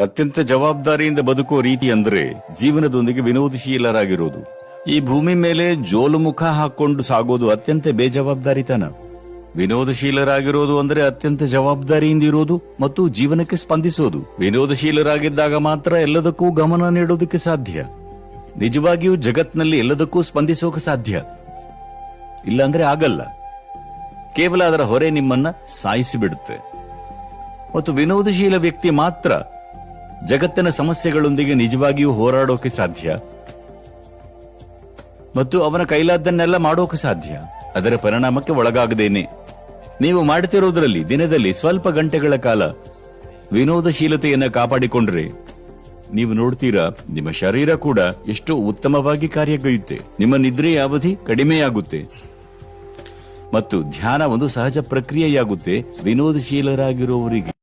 ಅತ್ಯಂತ ಜವಾಬ್ದಾರಿಯಿಂದ ಬದುಕುವ ರೀತಿ ಅಂದ್ರೆ ಜೀವನದೊಂದಿಗೆ ವಿನೋದಶೀಲರಾಗಿರೋದು. ಈ ಭೂಮಿ ಮೇಲೆ ಜೋಲು ಮುಖ ಹಾಕೊಂಡು ಸಾಗೋದು ಅತ್ಯಂತ ಬೇಜವಾಬ್ದಾರಿತನ. ವಿನೋದಶೀಲರಾಗಿರೋದು ಅಂದ್ರೆ ಅತ್ಯಂತ ಜವಾಬ್ದಾರಿಯಿಂದ ಇರೋದು ಮತ್ತು ಜೀವನಕ್ಕೆ ಸ್ಪಂದಿಸೋದು. ವಿನೋದಶೀಲರಾಗಿದ್ದಾಗ ಮಾತ್ರ ಎಲ್ಲದಕ್ಕೂ ಗಮನ ನೀಡೋದಕ್ಕೆ ಸಾಧ್ಯ. ನಿಜವಾಗಿಯೂ ಜಗತ್ನಲ್ಲಿ ಎಲ್ಲದಕ್ಕೂ ಸ್ಪಂದಿಸೋಕೆ ಸಾಧ್ಯ. ಇಲ್ಲಾಂದ್ರೆ ಆಗಲ್ಲ. ಕೇವಲ ಅದರ ಹೊರೆ ನಿಮ್ಮನ್ನ ಸಾಯಿಸಿಬಿಡುತ್ತೆ. ಮತ್ತು ವಿನೋದಶೀಲ ವ್ಯಕ್ತಿ ಮಾತ್ರ ಜಗತ್ತಿನ ಸಮಸ್ಯೆಗಳೊಂದಿಗೆ ನಿಜವಾಗಿಯೂ ಹೋರಾಡೋಕೆ ಸಾಧ್ಯ? ಮತ್ತು ಅವನ ಕೈಲಾದ್ದನ್ನೆಲ್ಲ ಮಾಡೋಕೆ ಸಾಧ್ಯ? ಅದರ ಪರಿಣಾಮಕ್ಕೆ ಒಳಗಾಗದೇನೆ. ನೀವು ಮಾಡ್ತಿರೋದ್ರಲ್ಲಿ, ದಿನದಲ್ಲಿ ಸ್ವಲ್ಪ ಗಂಟೆಗಳ ಕಾಲ ವಿನೋದಶೀಲತೆಯನ್ನ ಕಾಪಾಡಿಕೊಂಡ್ರೆ, ನೀವು ನೋಡ್ತೀರಾ, ನಿಮ್ಮ ಶರೀರ ಕೂಡ ಎಷ್ಟು ಉತ್ತಮವಾಗಿ ಕಾರ್ಯಗೈಯುತ್ತೆ. ನಿಮ್ಮ ನಿದ್ರೆಯ ಅವಧಿ ಕಡಿಮೆಯಾಗುತ್ತೆ. ಮತ್ತು ಧ್ಯಾನ ಒಂದು ಸಹಜ ಪ್ರಕ್ರಿಯೆಯಾಗುತ್ತೆ ವಿನೋದಶೀಲರಾಗಿರುವವರಿಗೆ